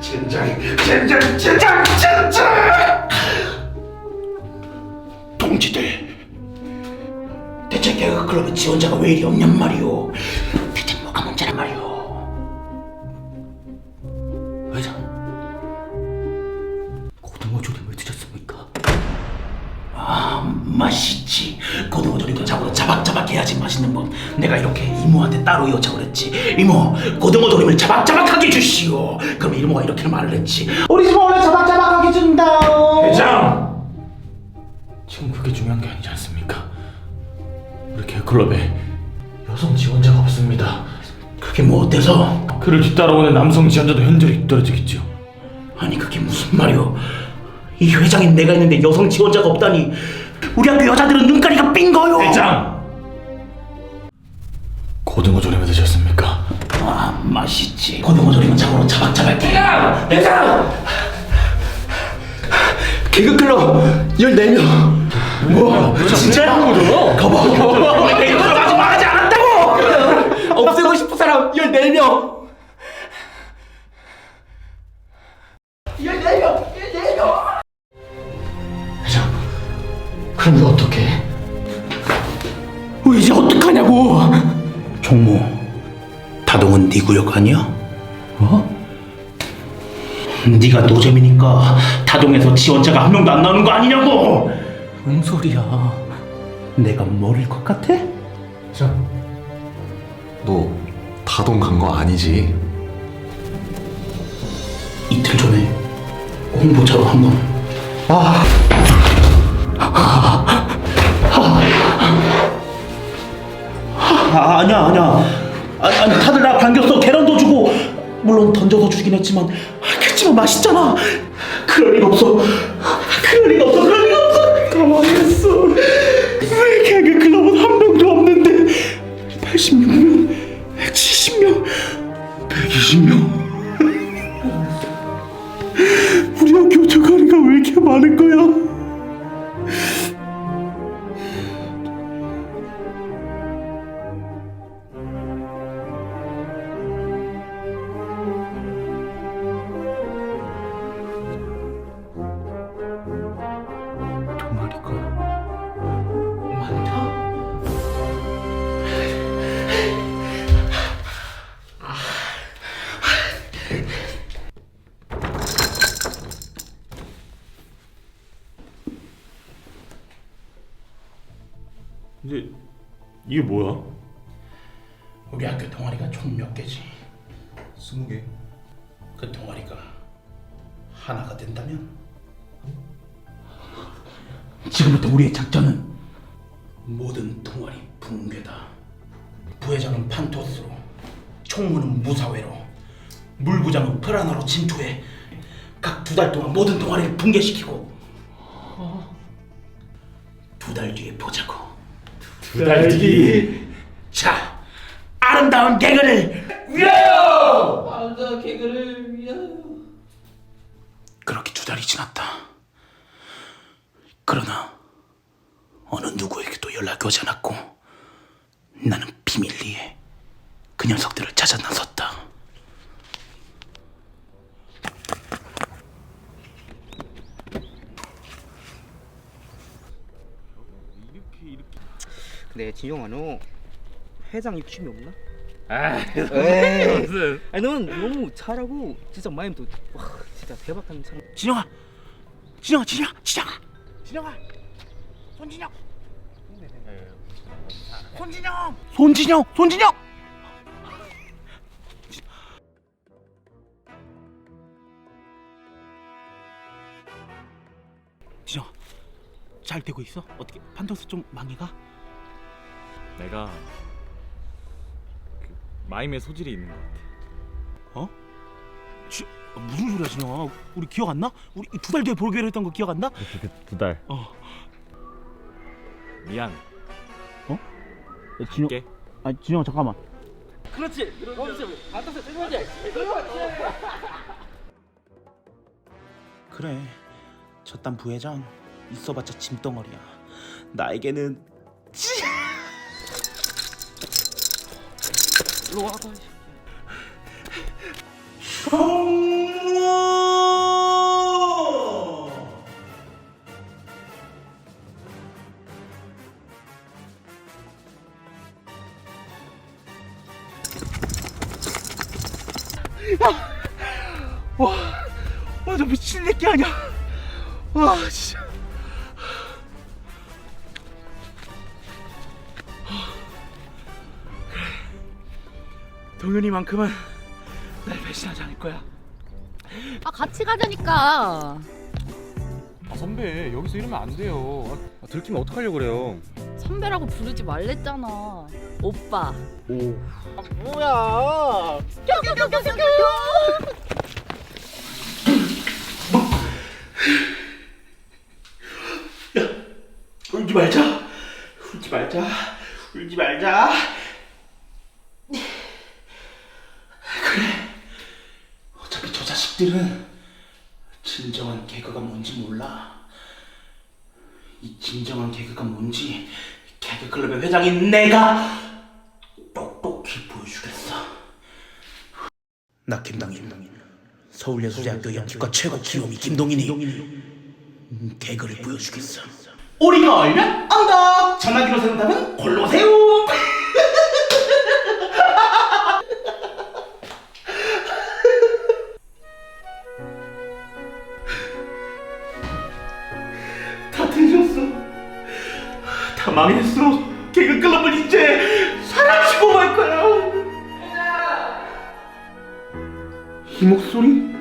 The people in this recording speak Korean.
젠장, 젠장, 젠장, 젠장! 동지들, 대체 개그 클럽의 지원자가 왜 이리 없냔 말이오? 이모한테 따로 요청을 했지. 이모, 고등어 조림을 자박자박하게 주시오. 그럼 이모가 이렇게 말을 했지. 우리 집 원래 자박자박하게 준다. 회장! 지금 그게 중요한 게 아니지 않습니까? 우리 개클럽에 여성 지원자가 없습니다. 그게 뭐 어때서? 그를 뒤따라오는 남성 지원자도 현저히 떨어지겠죠. 아니 그게 무슨 말이오? 이 회장인 내가 있는데 여성 지원자가 없다니. 우리 학교 여자들은 눈가리가 삔 거요. 회장! 고등어 조림을 드셨습니까? 아 맛있지. 고등어 조림은 자박자박 해. 야, 회장! 개그클럽 14명. 뭐? 진짜? 가봐. 개그클럽 아직 말하지 않았다고. 없애고 싶은 사람 14명. 14명. 14명. 회장, 그럼 이거 어떡해? 종모, 다동은 네 구역 아니야? 어? 네가 노잼이니까 다동에서 지원자가 한 명도 안 나오는 거 아니냐고! 뭔 소리야? 내가 모를 것 같아? 자, 너 다동 간 거 아니지? 이틀 전에 홍보차로 한 번. 아. 아, 아니야, 아니야. 아, 아니, 다들 나 반겼어. 계란도 주고, 물론 던져서 주긴 했지만, 아, 그치만 맛있잖아. 그럴 리가 없어. 그럴 리가 없어. 그럴 리가 없어. 가만히 있어. 왜 개그 클럽은 한 명도 없는데, 86명, 70명, 120명. 우리 학교 조가리가 왜 이렇게 많은 거야? 근데 이게 뭐야? 우리 학교 동아리가 총 몇 개지? 스무 개. 그 동아리가 하나가 된다면 지금부터 우리의 작전은 모든 동아리 붕괴다. 부회장은 판토스로, 총무는 무사회로, 물부장은 프라나로 침투해 각 두 달 동안 모든 동아리를 붕괴시키고 두 달 뒤에 보자고. 두 달 뒤. 자, 아름다운 개그를 아름다운 개그를 위하여 그렇게 두 달이 지났다. 그러나 어느 누구에게도 연락이 오지 않았고 나는 비밀리에 그 녀석들을 찾아 나섰다. 근데 진영아 너 회장 욕심이 없나? 아, 에이. 무슨? 아니 넌 너무 잘하고 진짜 마음도 와 진짜 대박하는 사람 진영아, 진영아, 진영아, 진영아, 진영아, 손진영, 손진영, 손진영, 손진영. 진영아, 잘 되고 있어? 어떻게 판도스 좀 망해가? 내가 그 마임의 소질이 있는 것 같아. 어? 지, 무슨 소리야 진영아? 우리 기억 안 나? 우리 두 달 뒤에 보기로 했던 거 기억 안 나? 두 달. 어. 미안. 진영, 갈게. 아 진영아 잠깐만. 그렇지 그렇지 반짝색 땡겨지 그래 저딴 부회장 있어봤자 짐덩어리야. 나에게는 지... 일로 와 빨리. 와, 와, 저 미친 새끼 아니야? 와, 진짜. 동현이만큼은 날 배신하지 않을 거야. 아 같이 가자니까. 아 선배 여기서 이러면 안 돼요. 아, 들키면 어떡하려고 그래요? 선배라고 부르지 말랬잖아. 오빠. 울지 말자. 울지 말자. 울지 말자. 그래. 어차피 저 자식들은 진정한 개그가 뭔지 몰라. 이 진정한 개그가 뭔지 개그클럽의 회장인 내가 똑똑히 보여주겠어. 나 김동인. 서울예술대학교 연기과 최고 귀요미 김동인이 음, 개그를 보여주겠어. 오리가 얼면 언덕 전화기로 생각하면 골로세요 망했어 개그 클럽은 이제 사라지고 말 거야. 이 목소리